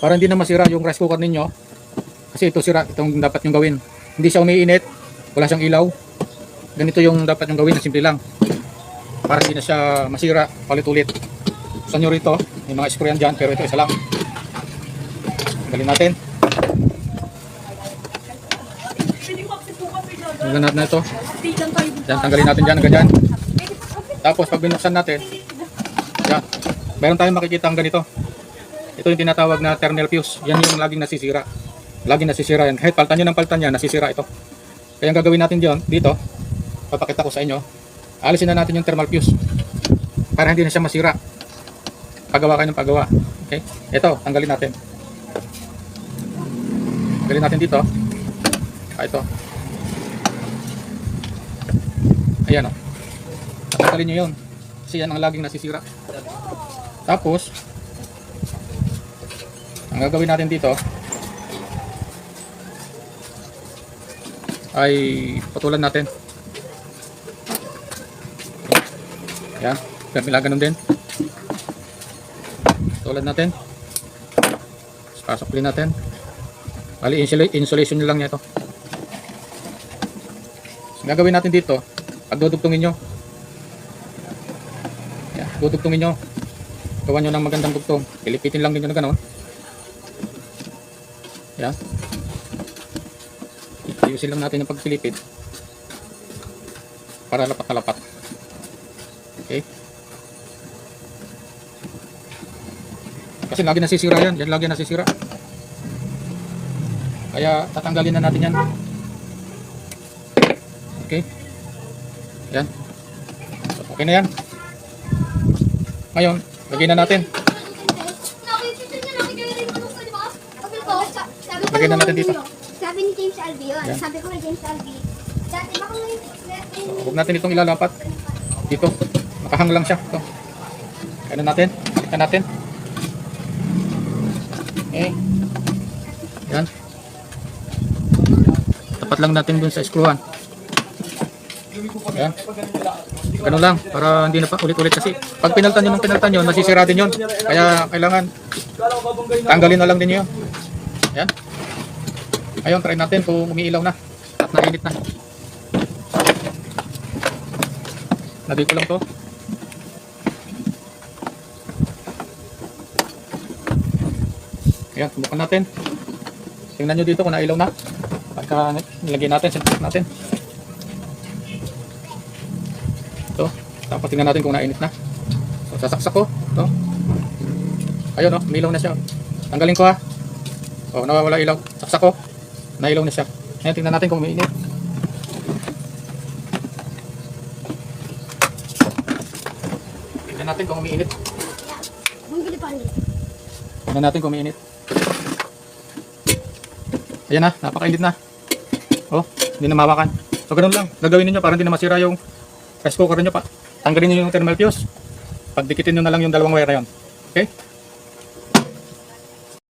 Para hindi na masira yung rice cooker ninyo. Kasi ito sira, itong dapat yung gawin. Hindi siya umiinit, wala siyang ilaw. Ganito yung dapat yung gawin, simple lang. Para hindi na siya masira, palit-ulit. Sa nyo rito, may mga screw yan dyan, pero ito isa lang. Galin natin. Tanggalin natin na ito. Yan, tanggalin natin dyan, ganyan. Tapos pag binuksan natin, yan, meron tayong makikita ang ganito. Ito yung tinatawag na terminal fuse. Yan yung laging nasisira. Laging nasisira yan. Kahit paltan nyo ng paltan yan, nasisira ito. Kaya ang gagawin natin diyon, dito, papakita ko sa inyo, alisin na natin yung thermal fuse. Para hindi na siya masira. Pagawa kayo ng pagawa. Okay? Ito, tanggalin natin. Tanggalin natin dito. Ah, ito. Ayan o. Tatanggalin nyo yun. Kasi yan ang laging nasisira. Tapos, ang gagawin natin dito ay patulan natin. Yan. Kabila ganun din. Patulan natin. Pasok natin. Bali, insula- insulation nyo lang niya ito. Ang gagawin natin dito, pag dudugtungin nyo, yan, dudugtungin nyo, gawa nyo ng magandang dugtong. Pilipitin lang din nyo na gano'n. Yan. Ayusin lang natin yung pagpilipit para lapat-lapat. Okay? Kasi lagi nasisira yan. Yan lagi nasisira. Kaya tatanggalin na natin yan. Okay? Yan. Okay na yan. Ngayon, lagyan na natin. Lagyan na natin dito. Sabi ni James yun. Yan. Sabi ko kay James Alvey. Dati baka may... So, huwag natin itong ilalapat. Dito. Nakahang lang siya. Ito. Kaya natin. Kaya natin. Okay. Yan. Tapat lang natin dun sa skruhan. Yan. Ganun lang. Para hindi na pa ulit-ulit kasi. Pag pinaltan nyo ng pinaltan nyo, nasisira din yun. Kaya kailangan tanggalin na lang din yun. Yan. Ngayon, try natin kung umiilaw na. At nainit na. Lagay ko lang to. Ayan, subukan natin. Tingnan nyo dito kung nailaw na. Pagka nilagay natin, sintok natin. Ito. Tapos tingnan natin kung nainit na. So, sasaksak ko. Ito. Ayun, oh, umilaw na siya. Tanggalin ko ha. Oh, nawawala ilaw. Saksak ko. Nailaw na siya. Ngayon, tingnan natin kung umiinit. Tingnan natin kung umiinit. Tingnan natin kung umiinit. Ayan na, napakainit na. Oh, hindi na mawakan. So, ganun lang. Gagawin niyo para hindi na masira yung rice cooker niyo pa. Tanggalin niyo yung thermal fuse. Pagdikitin niyo na lang yung dalawang wire na yun. Okay?